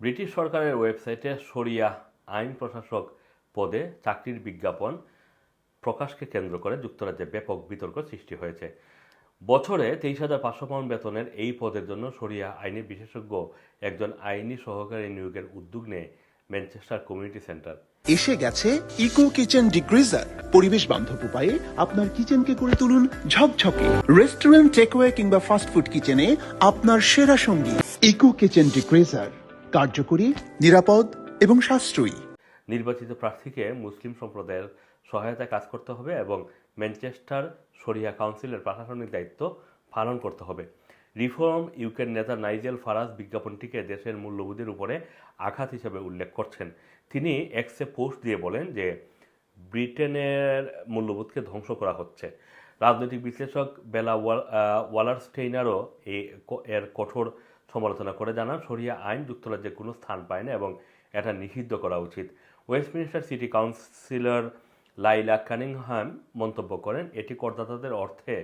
British সরকারের ওয়েবসাইটে শরিয়া আইন প্রশাসক পদে চাকরির বিজ্ঞাপন প্রকাশকে কেন্দ্র করে যুক্তরাজ্যে ব্যাপক বিতর্ক সৃষ্টি হয়েছে। বছরে তেইশ হাজার পাঁচশো পাউন্ড বেতনের এই পদের জন্য সরিয়া আইনি বিশেষজ্ঞ একজন আইনি সহকারী নিয়োগের উদ্যোগ নেয় ম্যানচেস্টার কমিউনিটি সেন্টার। এসে গেছে ইকো কিচেন ডিগ্রিজার। পরিবেশ বান্ধব উপায়ে আপনার কিচেনকে করে তুলুন ঝকঝকে। রেস্টুরেন্ট, টেকওয়ে কিংবা ফাস্টফুড কিচেনে আপনার সেরা সঙ্গী ইকো কিচেন ডিগ্রিজার। কার্যকরী নিরাপদ এবং সাশ্রয়ী। নির্বাচিত প্রার্থীকে মুসলিম সম্প্রদায়ের সহায়তায় কাজ করতে হবে এবং ম্যানচেস্টার শরিয়া কাউন্সিলের প্রশাসনিক দায়িত্ব পালন করতে হবে। রিফর্ম ইউকের নেতা নাইজেল ফারাজ বিজ্ঞাপনটিকে দেশের মূল্যবোধের উপরে আঘাত হিসেবে উল্লেখ করছেন। তিনি এক্সে পোস্ট দিয়ে বলেন যে ব্রিটেনের মূল্যবোধকে ধ্বংস করা হচ্ছে। রাজনৈতিক বিশ্লেষক বেলা ওয়াল আহ, ওয়ালারস্টেইনারও এই এর কঠোর সমালোচনা করে জানান শরিয়া আইন যুক্তরাজ্যে কোনো স্থান পায় না এবং এটা নিষিদ্ধ করা উচিত। Westminster city councillor Layla Cunningham মন্তব্য করেন, এটি করদাতাদের অর্থে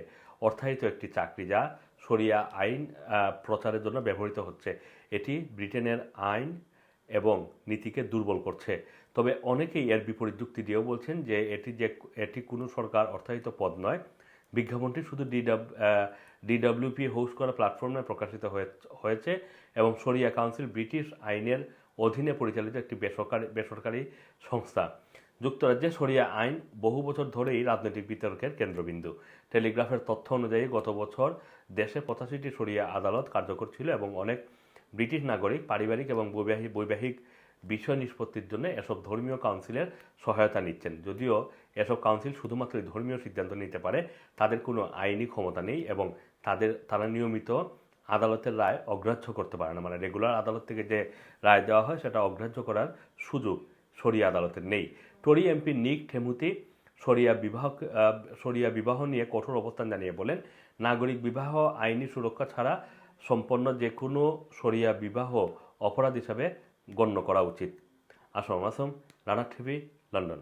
অর্থায়িত একটি চাকরি যা শরিয়া আইন প্রচারের জন্য ব্যবহৃত হচ্ছে। এটি ব্রিটেনের আইন এবং নীতিকে দুর্বল করছে। তবে অনেকেই এর বিপরীত যুক্তি দিয়েও বলছেন যে এটি যে, এটি কোনো সরকার অর্থায়িত পদ নয় বিজ্ঞাপনটি শুধু ডিডাব ডিডাব্লিউপি হোস্ট করা প্ল্যাটফর্মে প্রকাশিত হয়ে- হয়েছে এবং শরিয়া কাউন্সিল ব্রিটিশ আইনের অধীনে পরিচালিত একটি বেসরকারি বেসরকারি সংস্থা। যুক্তরাজ্যে শরিয়া আইন বহু বছর ধরেই রাজনৈতিক বিতর্কের কেন্দ্রবিন্দু। টেলিগ্রাফের তথ্য অনুযায়ী গত বছর দেশে পঁচাশিটি শরিয়া আদালত কার্যকর ছিল এবং অনেক ব্রিটিশ নাগরিক, পারিবারিক এবং বৈবাহিক বৈবাহিক বিষয় নিষ্পত্তির জন্য এসব ধর্মীয় কাউন্সিলের সহায়তা নিচ্ছেন। যদিও এসব কাউন্সিল শুধুমাত্র ধর্মীয় সিদ্ধান্ত নিতে পারে, তাদের কোনো আইনি ক্ষমতা নেই এবং তাদের, তারা নিয়মিত আদালতের রায় অগ্রাহ্য করতে পারে না। মানে রেগুলার আদালত থেকে যে রায় দেওয়া হয় সেটা অগ্রাহ্য করার সুযোগ সরিয়া আদালতের নেই। টরি এমপি নিক ঠেমুতি সরিয়া বিবাহ সরিয়া বিবাহ নিয়ে কঠোর অবস্থান জানিয়ে বলেন, নাগরিক বিবাহ, আইনি সুরক্ষা ছাড়া সম্পন্ন যে কোনো সরিয়া বিবাহ অপরাধ হিসাবে গণ্য করা উচিত। Assam Assam Rana TV London.